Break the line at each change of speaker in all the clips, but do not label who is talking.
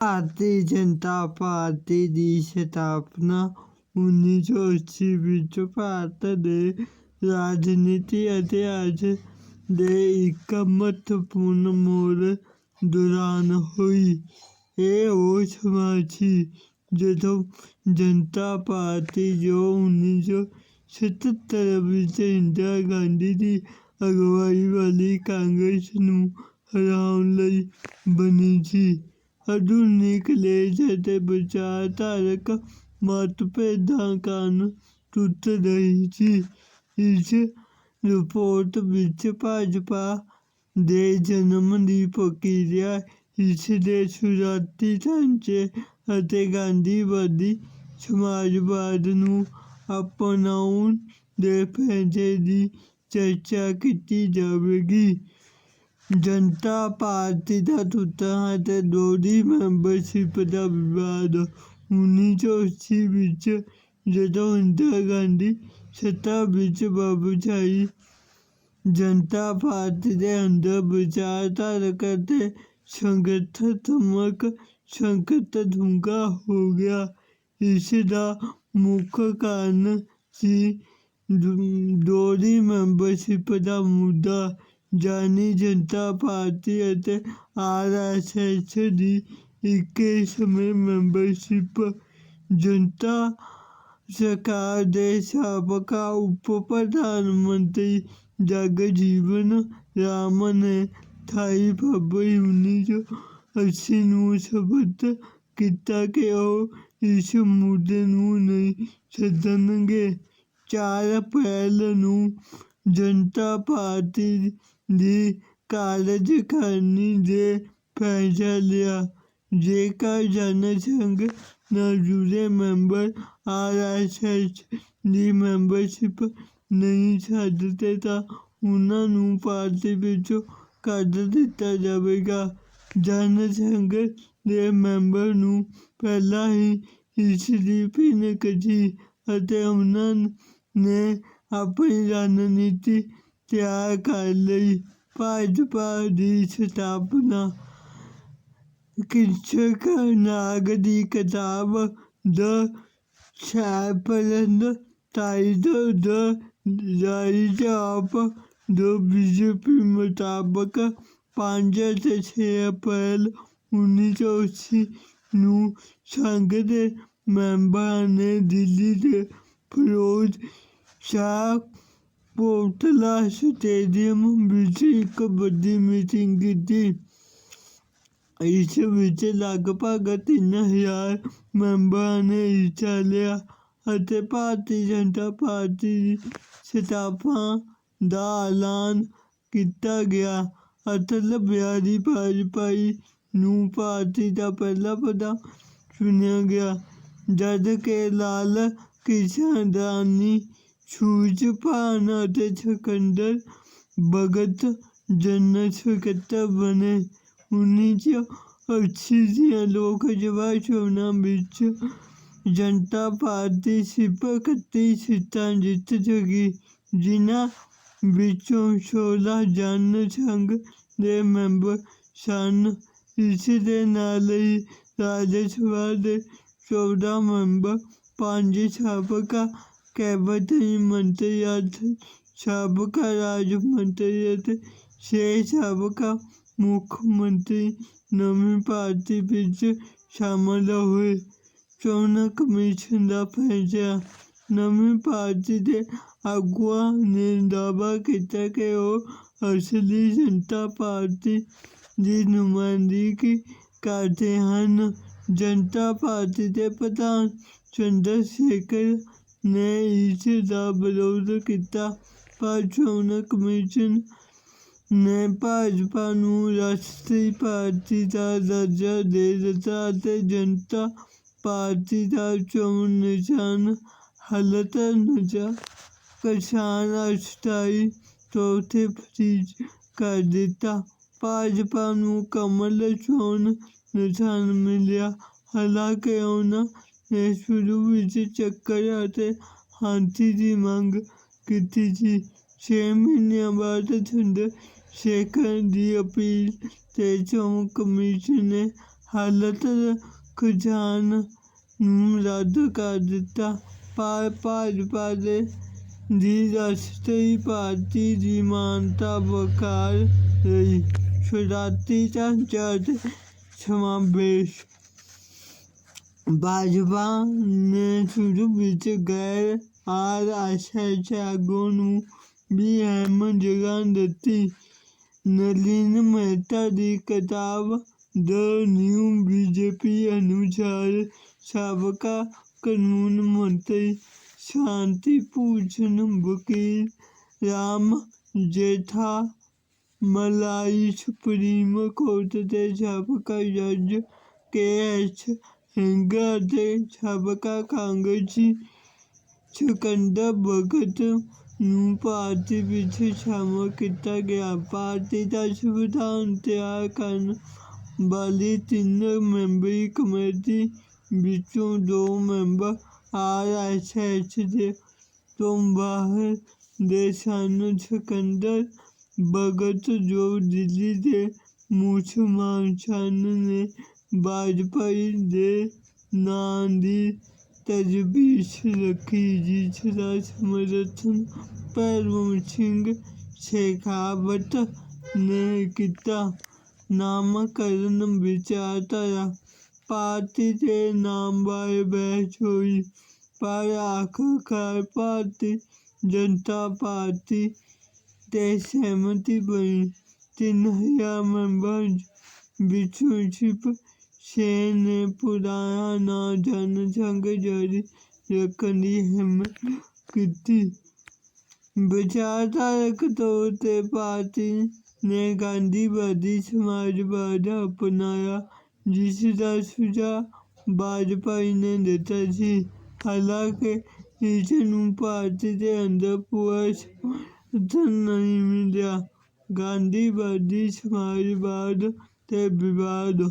Bharatiya Janata party ਦੀ ਸਥਾਪਨਾ 1980 ਵਿੱਚ ਭਾਰਤ ਦੇ ਰਾਜਨੀਤੀ ਇਤਿਹਾਸ ਦੇ ਇੱਕ ਮਹੱਤਵਪੂਰਨ ਮੋੜ ਦੌਰਾਨ ਹੋਈ। ਇਹ ਉਹ ਸਮਾਂ ਸੀ ਜਦੋਂ ਜਨਤਾ ਪਾਰਟੀ ਜੋ 1977 ਵਿੱਚ ਇੰਦਰਾ ਗਾਂਧੀ ਦੀ ਅਗਵਾਈ ਵਾਲੀ ਕਾਂਗਰਸ ਨੂੰ ਹਰਾਉਣ ਲਈ ਬਣੀ ਸੀ, ਆਧੁਨਿਕ ਲਹਿਰ ਅਤੇ ਵਿਚਾਰਧਾਰਕ ਮਤਭੇਦਾਂ ਕਾਰਨ ਟੁੱਟ ਰਹੀ ਸੀ। ਇਸ ਰਿਪੋਰਟ ਵਿੱਚ ਭਾਜਪਾ ਦੇ ਜਨਮ ਦੀ ਪ੍ਰਕਿਰਿਆ, ਇਸ ਦੇ ਸ਼ੁਰੂਆਤੀ ਢਾਂਚੇ ਅਤੇ ਗਾਂਧੀਵਾਦੀ ਸਮਾਜਵਾਦ ਨੂੰ ਅਪਣਾਉਣ ਦੇ ਫੈਸਲੇ ਦੀ ਚਰਚਾ ਕੀਤੀ ਜਾਵੇਗੀ। ਜਨਤਾ ਪਾਰਟੀ ਦਾ ਟੁੱਟਣਾ ਅਤੇ ਦੋਹਰੀ ਮੈਂਬਰਸ਼ਿਪ ਦਾ ਵਿਵਾਦ 1980 ਵਿੱਚ ਜਦੋਂ ਇੰਦਰਾ ਗਾਂਧੀ ਸੱਤਾ ਵਿੱਚ ਵਾਪਸ ਆਈ, ਜਨਤਾ ਪਾਰਟੀ ਦੇ ਅੰਦਰ ਵਿਚਾਰਧਾਰਕ ਅਤੇ ਸੰਗਠਨਾਤਮਕ ਸੰਕਟ ਡੂੰਘਾ ਹੋ ਗਿਆ। ਇਸ ਦਾ ਮੁੱਖ ਕਾਰਨ ਸੀ ਦੋਹਰੀ ਮੈਂਬਰਸ਼ਿਪ ਦਾ ਮੁੱਦਾ, ਯਾਨੀ ਜਨਤਾ ਪਾਰਟੀ ਅਤੇ ਆਰਐਸਐਸ ਦੀ ਇੱਕੇ ਸਮੇਂ ਮੈਂਬਰਸ਼ਿਪ। ਜਨਤਾ ਸਰਕਾਰ ਦੇ ਸਾਬਕਾ ਉਪ ਪ੍ਰਧਾਨ ਮੰਤਰੀ ਜਗਜੀਵਨ ਰਾਮ ਨੇ ਅਠਾਈ ਫਰਵਰੀ ਉੱਨੀ ਸੌ ਅੱਸੀ ਨੂੰ ਸਪੱਸ਼ਟ ਕੀਤਾ ਕਿ ਉਹ ਇਸ ਮੁੱਦੇ ਨੂੰ ਨਹੀਂ ਛੱਡਣਗੇ। ਚਾਰ ਅਪ੍ਰੈਲ ਨੂੰ ਜਨਤਾ ਪਾਰਟੀ ਦੀ ਕਾਰਜਕਾਰਨੀ ਦੇ ਫੈਸਲਾ ਲਿਆ, ਜੇਕਰ ਜਨ ਸੰਘ ਨਾਲ ਜੁੜੇ ਮੈਂਬਰ ਆਰਐਸਐਸ ਦੀ ਮੈਂਬਰਸ਼ਿਪ ਨਹੀਂ ਛੱਡਦੇ ਤਾਂ ਉਹਨਾਂ ਨੂੰ ਪਾਰਟੀ ਵਿੱਚੋਂ ਕੱਢ ਦਿੱਤਾ ਜਾਵੇਗਾ। ਜਨ ਸੰਘ ਦੇ ਮੈਂਬਰ ਨੂੰ ਪਹਿਲਾਂ ਹੀ ਇਸ ਦੀ ਭਿੰਨ ਸੀ ਅਤੇ ਉਹਨਾਂ ਨੇ ਆਪਣੀ ਰਣਨੀਤੀ ਤਿਆਰ ਕਰ ਲਈ। ਭਾਜਪਾ ਦੀ ਸਥਾਪਨਾ ਕਿਸ਼ਨਕਨਾਗ ਦੀ ਕਿਤਾਬ 'the separation tide: the rise of the BJP ਮੁਤਾਬਕ ਪੰਜ ਅਤੇ ਛੇ ਅਪ੍ਰੈਲ ਉੱਨੀ ਸੌ ਅੱਸੀ ਨੂੰ ਸੰਘ ਦੇ ਮੈਂਬਰਾਂ ਨੇ ਦਿੱਲੀ ਦੇ ਫਿਰੋਜ਼ ਸ਼ਾਹ ਕੋਟਲਾ ਸਟੇਡੀਅਮ ਵਿੱਚ ਇੱਕ ਵੱਡੀ ਮੀਟਿੰਗ ਕੀਤੀ। ਇਸ ਵਿੱਚ ਲਗਭਗ ਤਿੰਨ ਹਜ਼ਾਰ ਮੈਂਬਰਾਂ ਨੇ ਹਿੱਸਾ ਲਿਆ ਅਤੇ ਭਾਰਤੀ ਜਨਤਾ ਪਾਰਟੀ ਦੀ ਸਥਾਪਨਾ ਦਾ ਐਲਾਨ ਕੀਤਾ ਗਿਆ। ਅਟਲ ਬਿਹਾਰੀ ਵਾਜਪਾਈ ਨੂੰ ਪਾਰਟੀ ਦਾ ਪਹਿਲਾ ਪ੍ਰਧਾਨ ਚੁਣਿਆ ਗਿਆ, ਜਦਕਿ ਲਾਲ ਕ੍ਰਿਸ਼ਨ ਅਡਵਾਨੀ, ਸੂਰਜ-ਭਾਨ ਅਤੇ ਸਿਕੰਦਰ ਭਗਤ ਜਨਰਲ ਸਕੱਤਰ ਬਣੇ। ਉੱਨੀ ਸੌ ਅੱਸੀ ਦੀਆਂ ਲੋਕ ਸਭਾ ਚੋਣਾਂ ਵਿੱਚ ਜਨਤਾ ਪਾਰਟੀ ਸਿਰਫ ਇਕੱਤੀ ਸੀਟਾਂ ਜਿੱਤ ਸਕੀ, ਜਿਨ੍ਹਾਂ ਵਿੱਚੋਂ ਚੌਦਾਂ ਜਨ ਸੰਘ ਦੇ ਮੈਂਬਰ ਸਨ। ਇਸ ਦੇ ਨਾਲ ਹੀ ਰਾਜ ਸਭਾ ਦੇ ਚੌਦਾਂ ਮੈਂਬਰ, ਪੰਜ ਸਾਬਕਾ ਕੈਬਨਿਟ ਮੰਤਰੀ, ਅੱਠ ਸਾਬਕਾ ਰਾਜ ਮੰਤਰੀ ਅਤੇ ਛੇ ਸਾਬਕਾ ਮੁੱਖ ਮੰਤਰੀ ਨਵੀਂ ਪਾਰਟੀ ਵਿੱਚ ਸ਼ਾਮਲ ਹੋਏ। ਚੋਣ ਕਮਿਸ਼ਨ ਦਾ ਫੈਸਲਾ: ਨਵੀਂ ਪਾਰਟੀ ਦੇ ਆਗੂਆਂ ਨੇ ਦਾਅਵਾ ਕੀਤਾ ਕਿ ਉਹ ਅਸਲੀ ਜਨਤਾ ਪਾਰਟੀ ਦੀ ਨੁਮਾਇੰਦਗੀ ਕਰਦੇ ਹਨ। ਜਨਤਾ ਪਾਰਟੀ ਦੇ ਪ੍ਰਧਾਨ ਚੰਦਰ ਸ਼ੇਖਰ ਨੇ ਇਸ ਦਾ ਵਿਰੋਧ ਕੀਤਾ, ਪਰ ਚੋਣ ਕਮਿਸ਼ਨ ਨੇ ਭਾਜਪਾ ਨੂੰ ਰਾਸ਼ਟਰੀ ਪਾਰਟੀ ਦਾ ਦਰਜਾ ਦੇ ਦਿੱਤਾ ਅਤੇ ਜਨਤਾ ਪਾਰਟੀ ਦਾ ਚੋਣ ਨਿਸ਼ਾਨ ਹਲਟਨਜਾ ਕਿਸਾਨ ਅਸਥਾਈ ਤੌਰ 'ਤੇ ਫ੍ਰੀਜ਼ ਕਰ ਦਿੱਤਾ। ਭਾਜਪਾ ਨੂੰ ਕਮਲ ਚੋਣ ਨਿਸ਼ਾਨ ਮਿਲਿਆ, ਹਾਲਾਂਕਿ ਉਹਨਾਂ ਨੇ ਸ਼ੁਰੂ ਵਿੱਚ ਚੱਕਰ ਅਤੇ ਹਾਥੀ ਦੀ ਮੰਗ ਕੀਤੀ ਸੀ। ਛੇ ਮਹੀਨਿਆਂ ਬਾਅਦ ਚੰਦਰ ਸ਼ੇਖਰ ਦੀ ਅਪੀਲ 'ਤੇ ਚੋਣ ਕਮਿਸ਼ਨ ਨੇ ਹਾਲਤ ਖਜ਼ਾਨ ਨੂੰ ਰੱਦ ਕਰ ਦਿੱਤਾ ਪਰ ਭਾਜਪਾ ਦੇ ਦੀ ਰਾਸ਼ਟਰੀ ਪਾਰਟੀ ਦੀ ਮਾਨਤਾ ਬਕਾਰ ਰਹੀ ਸ਼ੁਰੂਆਤੀ ਢਾਂਚਾ ਸਮਾਵੇਸ਼ ਭਾਜਪਾ ਨੇ ਸ਼ੁਰੂ ਵਿੱਚ ਗੈਰ ਆਰ ਐਸ ਐਸ ਨੂੰ ਵੀ ਅਹਿਮ ਜਗ੍ਹਾ ਦਿੱਤੀ ਨਲਿਨ ਮਹਿਤਾ ਦੀ ਕਿਤਾਬ ਦ ਨਿਊ ਬੀਜੇਪੀ ਅਨੁਸਾਰ ਸਾਬਕਾ ਕਾਨੂੰਨ ਮੰਤਰੀ ਸ਼ਾਂਤੀ ਭੂਸ਼ਣ ਵਕੀਲ ਰਾਮ ਜੇਠਾ ਮਲਾਈ ਸੁਪਰੀਮ ਕੋਰਟ ਦੇ ਸਾਬਕਾ ਜੱਜ ਕੇ ਐਸ ਸਿੰਗਰ ਅਤੇ ਸਾਬਕਾ ਕਾਂਗਰਸੀ ਸਿਕੰਦਰ ਭਗਤ ਨੂੰ ਪਾਰਟੀ ਵਿੱਚ ਸ਼ਾਮਲ ਕੀਤਾ ਗਿਆ ਪਾਰਟੀ ਦਾ ਸੰਵਿਧਾਨ ਤਿਆਰ ਕਰਨ ਵਾਲੀ ਤਿੰਨ ਮੈਂਬਰੀ ਕਮੇਟੀ ਵਿੱਚੋਂ ਦੋ ਮੈਂਬਰ ਆਰ ਐਸ ਐਸ ਦੇ ਤੋਂ ਬਾਹਰ ਦੇ ਸਨ ਸਿਕੰਦਰ ਭਗਤ ਜੋ ਦਿੱਲੀ ਦੇ ਮੁਸਲਮਾਨ ਸਨ ਨੇ ਵਾਜਪਾਈ ਦੇ ਨਾਂ ਦੀ ਤਜਵੀਜ਼ ਰੱਖੀ, ਜਿਸ ਦਾ ਸਮਰਥਨ ਭੈਰਵ ਸਿੰਘ ਸ਼ੇਖਾਵਤ ਨੇ ਕੀਤਾ। ਨਾਮਕਰਨ ਵਿਚਾਰਧਾਰਾ ਪਾਰਟੀ ਦੇ ਨਾਮ ਬਾਰੇ ਬਹਿਸ ਹੋਈ, ਪਰ ਆਖਰਕਾਰ ਭਾਰਤੀ ਜਨਤਾ ਪਾਰਟੀ ਤੇ ਸਹਿਮਤੀ ਬਣੀ। ਤਿੰਨ ਹਜ਼ਾਰ ਮੈਂਬਰ ਵਿੱਚੋਂ ਸਿਰਫ ਛੇ ਨੇ ਪੁਰਾਣਾ ਨਾਂ ਜਨ ਸੰਘ ਜਾਰੀ ਰੱਖਣ ਦੀ ਹਿੰਮਤ ਕੀਤੀ। ਵਿਚਾਰਧਾਰਕ ਤੌਰ ਤੇ ਪਾਰਟੀ ਨੇ ਗਾਂਧੀਵਾਦੀ ਸਮਾਜਵਾਦ ਅਪਣਾਇਆ, ਜਿਸ ਦਾ ਸੁਝਾਅ ਵਾਜਪਾਈ ਨੇ ਦਿੱਤਾ ਸੀ। ਹਾਲਾਂਕਿ ਇਸ ਨੂੰ ਭਾਰਤ ਦੇ ਅੰਦਰ ਪੂਰਾ ਸਮਰਥਨ ਨਹੀਂ ਮਿਲਿਆ। ਗਾਂਧੀਵਾਦੀ ਸਮਾਜਵਾਦ ਤੇ ਵਿਵਾਦ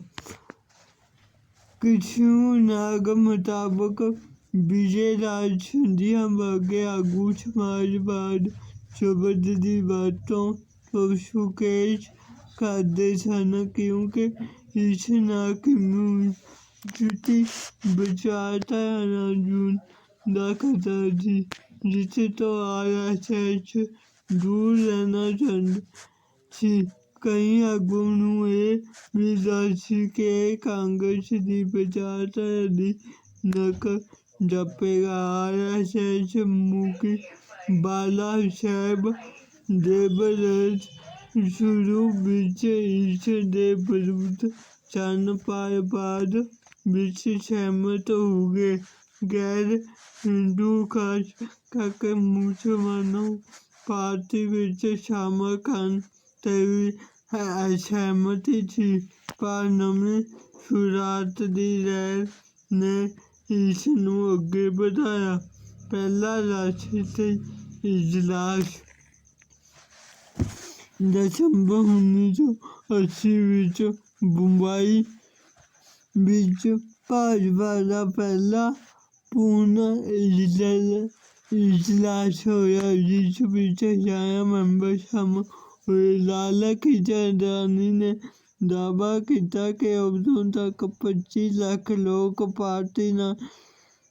ਕਿਸ਼ੂ ਨਾਗ ਮੁਤਾਬਕ ਵਿਜੇ ਰਾਜ ਸਿੰਧੀਆ ਵਰਗੇ ਆਗੂ ਸਮਾਜਵਾਦ ਸ਼ਬਦ ਦੀ ਵਰਤੋਂ ਤੋਂ ਸੁਕੇਸ਼ ਕਰਦੇ ਸਨ ਕਿਉਂਕਿ ਇਸ ਨਾਲ ਕਮਿਊਨਿਟੀ ਵਿਚਾਰਧਾਰਾ ਨਾਲ ਜੁੜਨ ਦਾ ਖਤਰਾ ਸੀ ਜਿਸ ਤੋਂ ਆਰ ਐਸ ਐਸ ਦੂਰ ਰਹਿਣਾ ਚਾਹੁੰਦਾ ਸੀ ਕਈ ਆਗੂ ਨੂੰ ਇਹ ਵੀ ਦੱਸ ਸੀ ਕਿ ਕਾਂਗਰਸ ਦੀ ਵਿਚਾਰਧਾਰਾ ਦੀ ਨਕਲ ਜਪੇਗਾ ਆਰ ਐਸ ਐਸ ਮੁਖੀ ਬਾਲਾ ਸਾਹਿਬ ਦੇ ਵਿਰੁੱਧ ਸ਼ੁਰੂ ਵਿੱਚ ਇਸ ਦੇ ਵਿਰੁੱਧ ਸਨ ਪਰ ਬਾਅਦ ਵਿੱਚ ਸਹਿਮਤ ਹੋ ਗਏ ਗੈਰ ਹਿੰਦੂ ਖਾਸ ਕਰਕੇ ਮੁਸਲਮਾਨਾਂ ਨੂੰ ਪਾਰਟੀ ਵਿੱਚ ਸ਼ਾਮਲ ਕਰਨ ਤੇ ਵੀ ਅਸਹਿਮਤੀ ਸੀ, ਪਰ ਨਵੀਂ ਸ਼ੁਰੂਆਤ ਦੀ ਲਹਿਰ ਨੇ ਇਸ ਨੂੰ ਅੱਗੇ ਵਧਾਇਆ। ਪਹਿਲਾ ਰਾਸ਼ਟਰੀ ਇਜਲਾਸ। ਦਸੰਬਰ ਉੱਨੀ ਸੌ ਅੱਸੀ ਵਿੱਚ ਬੰਬਈ ਵਿੱਚ ਭਾਜਪਾ ਦਾ ਪਹਿਲਾ ਪੂਰਨ ਇਜਲਾਸ ਇਜਲਾਸ ਹੋਇਆ, ਜਿਸ ਵਿੱਚ ਹਜ਼ਾਰਾਂ ਮੈਂਬਰ ਸ਼ਾਮਲ ਹੋਏ ਲਾਲਾ ਖਿਚੜਦਾਨੀ ਨੇ ਦਾਅਵਾ ਕੀਤਾ ਕਿ ਉਦੋਂ ਤੱਕ 25 ਲੱਖ ਲੋਕ ਪਾਰਟੀ ਨਾਲ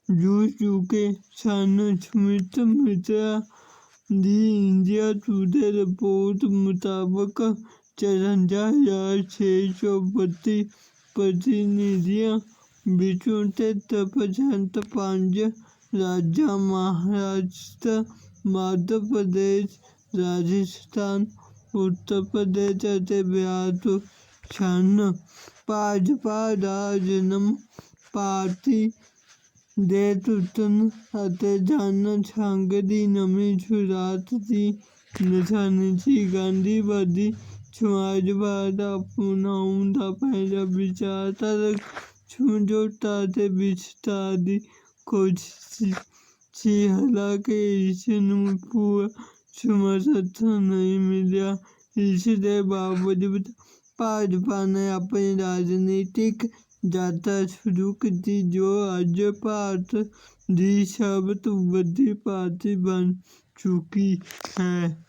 ਜੁੜ ਚੁੱਕੇ ਸਨ ਸਮਿਤ ਮਿਤਰਾ ਦੀ ਇੰਡੀਆ ਟੂਡੇ ਰਿਪੋਰਟ ਮੁਤਾਬਕ ਚੁਰੰਜਾ ਹਜ਼ਾਰ ਛੇ ਸੌ ਬੱਤੀ ਪ੍ਰਤੀਨਿਧੀਆਂ ਵਿੱਚੋਂ ਤਿਹੱਤਰ ਪਰਸੈਂਟ ਪੰਜ ਰਾਜਾਂ ਮਹਾਰਾਸ਼ਟਰ ਮੱਧ ਪ੍ਰਦੇਸ਼ ਰਾਜਸਥਾਨ ਉੱਤਰ ਪ੍ਰਦੇਸ਼ ਅਤੇ ਬਿਹਾਰ ਤੋਂ ਸਨ ਭਾਜਪਾ ਦਾ ਜਨਮ ਪਾਰਟੀ ਦੇ ਟੁੱਟਣ ਅਤੇ ਜਨ ਸੰਘ ਦੀ ਨਵੀਂ ਸ਼ੁਰੂਆਤ ਦੀ ਨਿਸ਼ਾਨੀ ਸੀ। ਗਾਂਧੀਵਾਦੀ ਸਮਾਜਵਾਦ ਅਪਣਾਉਣ ਦਾ ਪਹਿਲਾ ਵਿਚਾਰਧਾਰਕ ਸਮਝੌਤਾ ਅਤੇ ਵਿਸਥਾਰ ਦੀ ਕੋਸ਼ਿਸ਼ ਸੀ। ਹਾਲਾਂਕਿ ਇਸ ਨੂੰ ਪੂਰਾ ਸਮਰਥਨ ਨਹੀਂ ਮਿਲਿਆ। ਇਸ ਦੇ ਬਾਵਜੂਦ ਭਾਜਪਾ ਨੇ ਆਪਣੀ ਰਾਜਨੀਤਿਕ ਯਾਤਰਾ ਸ਼ੁਰੂ ਕੀਤੀ, ਜੋ ਅੱਜ ਭਾਰਤ ਦੀ ਸਭ ਤੋਂ ਵੱਡੀ ਪਾਰਟੀ ਬਣ ਚੁੱਕੀ ਹੈ।